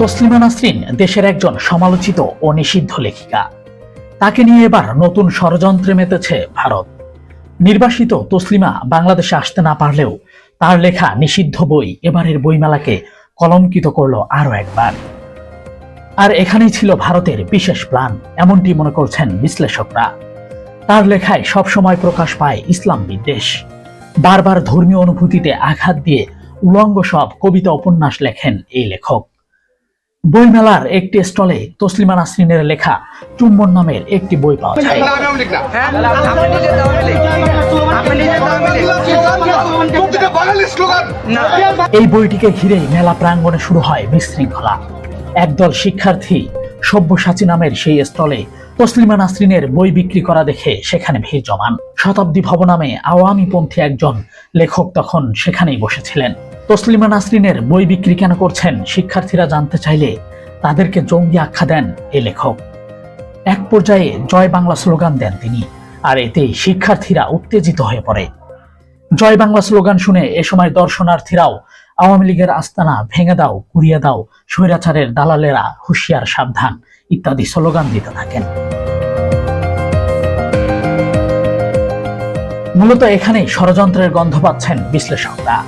তসলিমা নাসরিন দেশের একজন সমালোচিত ও নিষিদ্ধ লেখিকা। তাকে নিয়ে এবার নতুন ষড়যন্ত্রে মেতেছে ভারত। নির্বাসিত তসলিমা বাংলাদেশে আসতে না পারলেও তার লেখা নিষিদ্ধ বই এবারের বইমেলাকে কলঙ্কিত করল আরও একবার। আর এখানেই ছিল ভারতের বিশেষ প্ল্যান এমনটি মনে করছেন বিশ্লেষকরা। তার লেখায় সবসময় প্রকাশ পায় ইসলাম বিদ্বেষ। বারবার ধর্মীয় অনুভূতিতে আঘাত দিয়ে উলঙ্গ সব কবিতা উপন্যাস লেখেন এই লেখক। বইমেলার একটি স্টলে তসলিমা নাসরিনের লেখা চুম্বন নামের একটি বই পাওয়া যায়। এই বইটিকে ঘিরে মেলা প্রাঙ্গণে শুরু হয় বিশৃঙ্খলা। একদল শিক্ষার্থী সব্যসাচী নামের সেই স্টলে তসলিমা নাসরিনের বই বিক্রি করা দেখে সেখানে ভিড় জমান। শতাব্দী ভব নামে আওয়ামী পন্থী একজন লেখক তখন সেখানেই বসেছিলেন। তসলিমা নাসরিনের বই বিক্রি কেন করছেন? শিক্ষার্থীরা জানতে চাইলে তাদেরকে জঙ্গি আখ্যা দেন এ লেখক। এক পর্যায়ে জয় বাংলা স্লোগান দেন তিনি, আর এতে শিক্ষার্থীরা উত্তেজিত হয়ে পড়ে। জয় বাংলা স্লোগান শুনে এ সময় দর্শনার্থীরাও আওয়ামী লীগের আস্তানা ভেঙে দাও, কুড়িয়ে দাও, স্বৈরাচারের দালালেরা হুঁশিয়ার সাবধান ইত্যাদি স্লোগান দিতে থাকেন। মূলত এখানেই ষড়যন্ত্রের গন্ধ পাচ্ছেন বিশ্লেষকরা।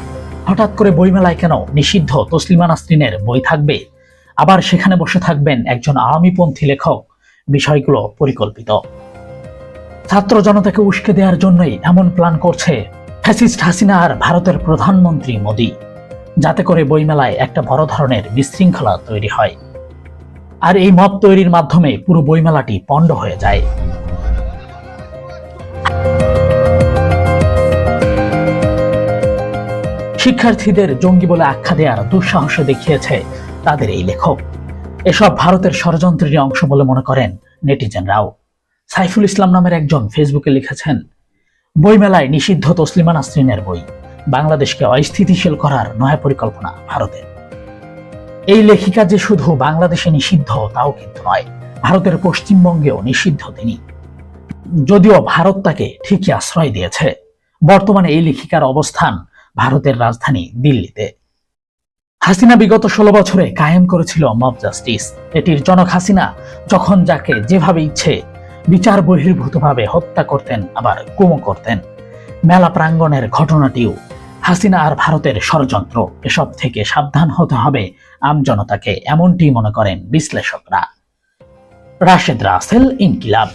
হঠাৎ করে বইমেলায় কেন নিষিদ্ধ তসলিমা নাসরিনের বই থাকবে? আবার সেখানে বসে থাকবেন একজন আওয়ামীপন্থী লেখক। বিষয়গুলো পরিকল্পিত। ছাত্র জনতাকে উস্কে দেওয়ার জন্যই এমন প্ল্যান করছে ফ্যাসিস্ট হাসিনা আর ভারতের প্রধানমন্ত্রী মোদী। যাতে করে বইমেলায় একটা বড় ধরনের বিশৃঙ্খলা তৈরি হয়। আর এই মত তৈরির মাধ্যমে পুরো বইমেলাটি পণ্ড হয়ে যায়। শিক্ষার্থীদের জঙ্গি বলে আখ্যা দেওয়ার দুঃসাহস দেখিয়েছে তাদের এই লেখক। এসব ভারতের ষড়যন্ত্রেরই অংশ বলে মনে করেন নেটিজেনরাও সাইফুল ইসলাম নামের একজন ফেসবুকে লিখেছেন, বইমেলায় নিষিদ্ধ তসলিমা নাসরিনের বই, বাংলাদেশকে অস্থিতিশীল করার নয়া পরিকল্পনা ভারতের। এই লেখিকা যে শুধু বাংলাদেশে নিষিদ্ধ, তাও কিন্তু নয়, ভারতের পশ্চিমবঙ্গেও নিষিদ্ধ তিনি। যদিও ভারত তাকে ঠিকই আশ্রয় দিয়েছে, বর্তমানে এই লেখিকার অবস্থান ভারতের রাজধানী দিল্লিতে। হাসিনা বিগত ষোলো বছরে কায়েম করেছিল মব জাস্টিস। এটির জনক হাসিনা যখন যাকে যেভাবে ইচ্ছে বিচার বহির্ভূতভাবে হত্যা করতেন, আবার কুমো করতেন। মেলা প্রাঙ্গণের ঘটনাটিও হাসিনা আর ভারতের ষড়যন্ত্র। এসব থেকে সাবধান হতে হবে আমজনতাকে এমনটি মনে করেন বিশ্লেষকরা। রাশেদ রাসেল, ইনকিলাব।